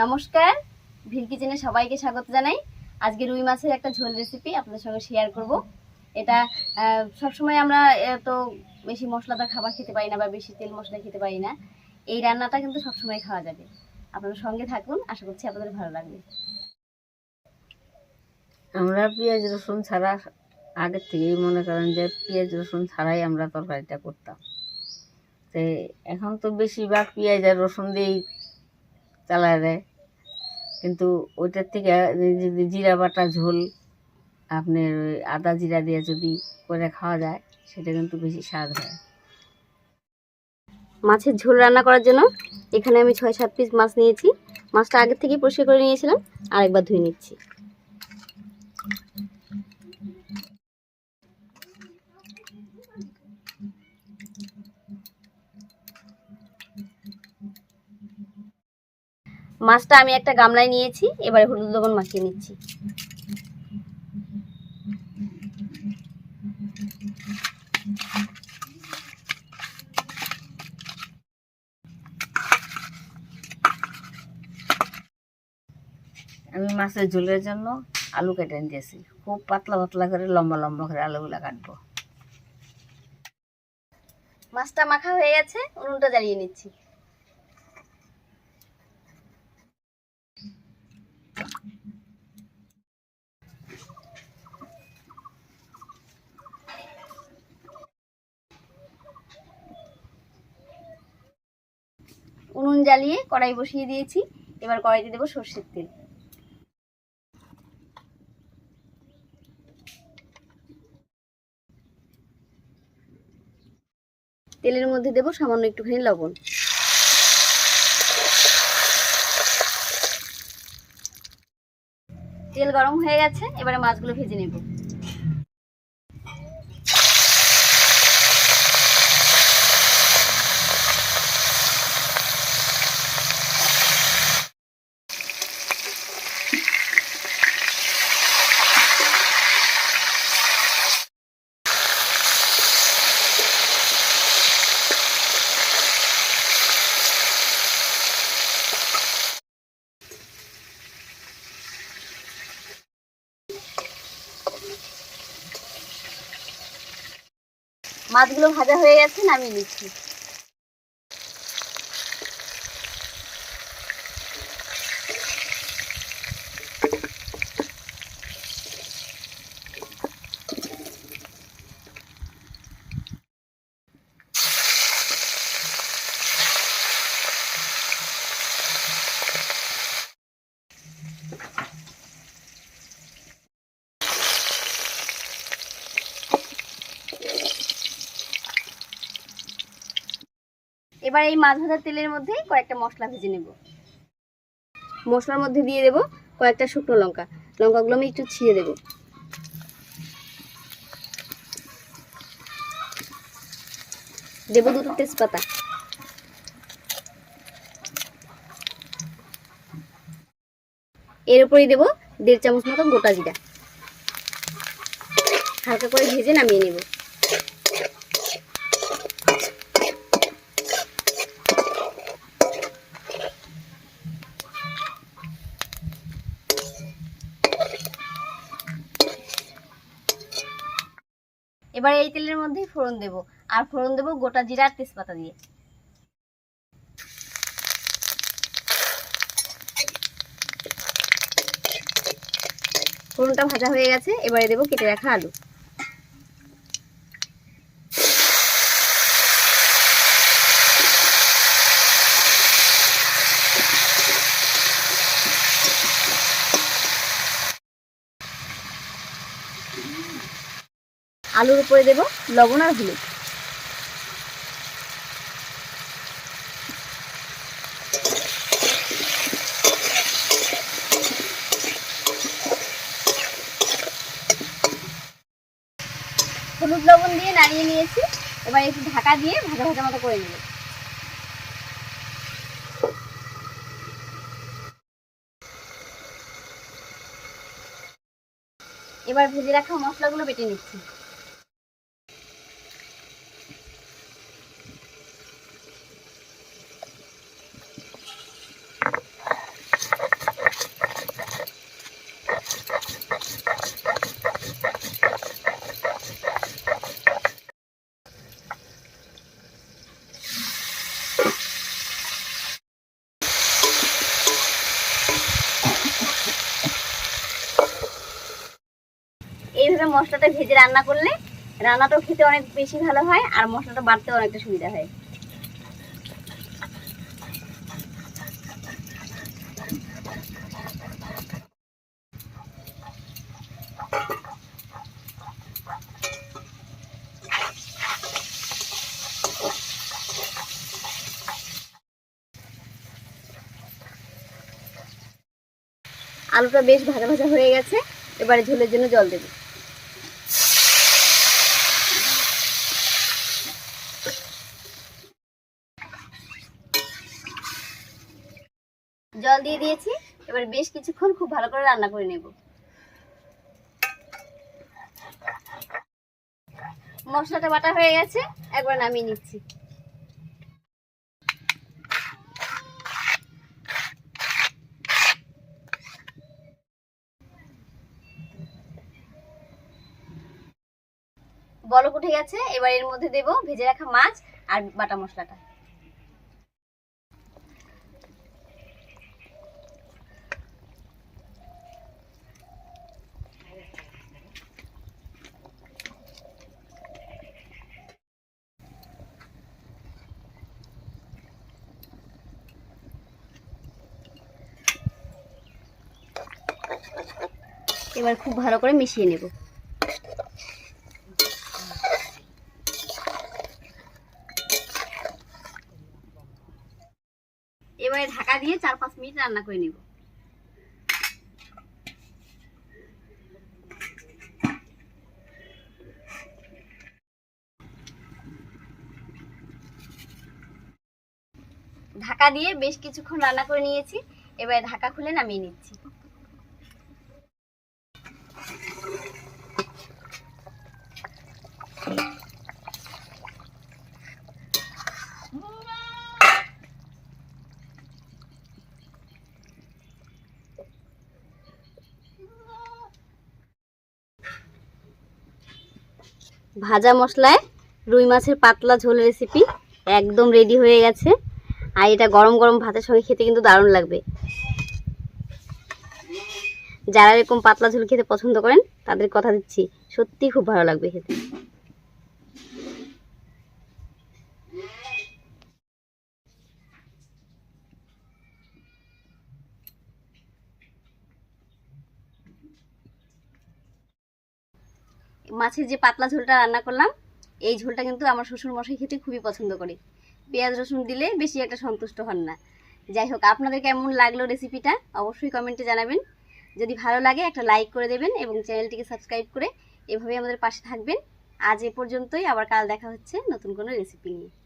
নমস্কার। ভিল কিচেনে সবাইকে স্বাগত জানাই। আজকে রুই মাছের একটা ঝোল রেসিপি আপনাদের সঙ্গে শেয়ার করব। এটা সবসময় আমরা এত বেশি মশলাদার খাবার খেতে পারি না বা বেশি তেল মশলা খেতে পারি না। এই রান্নাটা কিন্তু সবসময় খাওয়া যাবে। আপনারা সঙ্গে থাকুন, আশা করছি আপনাদের ভালো লাগবে। আমরা পেঁয়াজ, রসুন ছাড়া আগের থেকেই মনে করেন যে পেঁয়াজ, রসুন ছাড়াই আমরা তরকারিটা করতাম। তো এখন তো বেশিরভাগ পেঁয়াজ আর রসুন দিয়েই চালায় দেয় কিন্তু ওইটার থেকে যদি জিরা বাটা ঝোল আপনার ওই আদা জিরা দিয়ে যদি করে খাওয়া যায়, সেটা কিন্তু বেশি স্বাদ হয়। মাছের ঝোল রান্না করার জন্য এখানে আমি ছয়, সাত পিস মাছ নিয়েছি। মাছটা আগের থেকেই পরিষ্কার করে নিয়েছিলাম, আরেকবার ধুয়ে নিচ্ছি। মাছটা আমি একটা গামলায় নিয়েছি এবারে হলুদ লবণ মাখিয়ে নিচ্ছি। আমি মাছের ঝোলের জন্য আলু কেটে দিয়েছি খুব পাতলা পাতলা করে লম্বা লম্বা করে আলুগুলো কাটবো। মাছটা মাখা হয়ে গেছে উনুনটা জ্বালিয়ে নিচ্ছি। উনুন জ্বালিয়ে কড়াই বসিয়ে দিয়েছি। এবার কড়াইতে দেবো সর্ষের তেল। তেলের মধ্যে দেবো সামান্য একটুখানি লবণ। তেল গরম হয়ে গেছে, এবারে মাছগুলো ভেজে নেব। মাছগুলো ভাজা হয়ে গেছে নামিয়ে নিচ্ছি। এবার এই মাছ ভাজার তেলের মধ্যে কয়েকটা মশলা ভেজে নেব। মশলার মধ্যে দিয়ে দেব কয়েকটা শুকনো লঙ্কা। লঙ্কাগুলো আমি একটু ছিঁড়ে দেব। দেব দুটো তেজপাতা। এর উপরেই দেব দেড় চামচ মতো গোটা জিরা। হালকা করে ভেজে নামিয়ে নেব। এবার এই তেলের মধ্যেই ফোড়ন দেব। আর ফোড়ন দেব গোটা জিরা আর তেজপাতা দিয়ে। ফোড়নটা ভাজা হয়ে গেছে, এবারে দেব কেটে রাখা আলু। আলুর উপরে দেব লবণ আর হলুদ। হলুদ লবণ দিয়ে নাড়িয়ে নিয়েছি। এবার একটু ঢাকা দিয়ে ভাজা ভাজা মতো করে নেব। এবার ভেজে রাখা মশলাগুলো বেটে নিচ্ছি। এইভাবে মশলাটা ভেজে রান্না করলে রান্নাটাও খেতে অনেক বেশি ভালো হয় আর মশলাটা বাড়তে অনেকটা সুবিধা হয়। আলুটা বেশ ভাজা ভাজা হয়ে গেছে, এবারে ঝোলের জন্য জল দেব। জল দিয়ে দিয়েছি। এবার বেশ কিছুক্ষণ খুব ভালো করে রান্না করে নেব। মশলাটা বাটা হয়ে গেছে, একবার নামিয়ে নিচ্ছি। বলক উঠে গেছে, এবার এর মধ্যে দেব ভেজে রাখা মাছ আর বাটা মশলাটা। এবার খুব ভালো করে মিশিয়ে নেব। এবারে ঢাকা দিয়ে চার পাঁচ মিনিট রান্না করে নেব। ঢাকা দিয়ে বেশ কিছুক্ষণ রান্না করে নিয়েছি। এবারে ঢাকা খুলে নামিয়ে নিচ্ছি। ভাজা মশলায় রুই মাছের পাতলা ঝোল রেসিপি একদম রেডি হয়ে গেছে। আর এটা গরম গরম ভাতের সঙ্গে খেতে কিন্তু দারুণ লাগবে। যারা এরকম পাতলা ঝোল খেতে পছন্দ করেন, তাদের কথা দিচ্ছি সত্যি খুব ভালো লাগবে খেতে। মাছের যে পাতলা ঝোলটা রান্না করলাম, এই ঝোলটা কিন্তু আমার শ্বশুর মশাই খেতে খুবই পছন্দ করে। পেঁয়াজ, রসুন দিলে বেশি একটা সন্তুষ্ট হন না। যাই হোক, আপনাদের কেমন লাগল রেসিপিটা অবশ্যই কমেন্টে জানাবেন। যদি ভালো লাগে, একটা লাইক করে দেবেন এবং চ্যানেলটিকে সাবস্ক্রাইব করে এভাবেই আমাদের পাশে থাকবেন। আজ এ পর্যন্তই, আবার কাল দেখা হচ্ছে নতুন কোনো রেসিপি নিয়ে।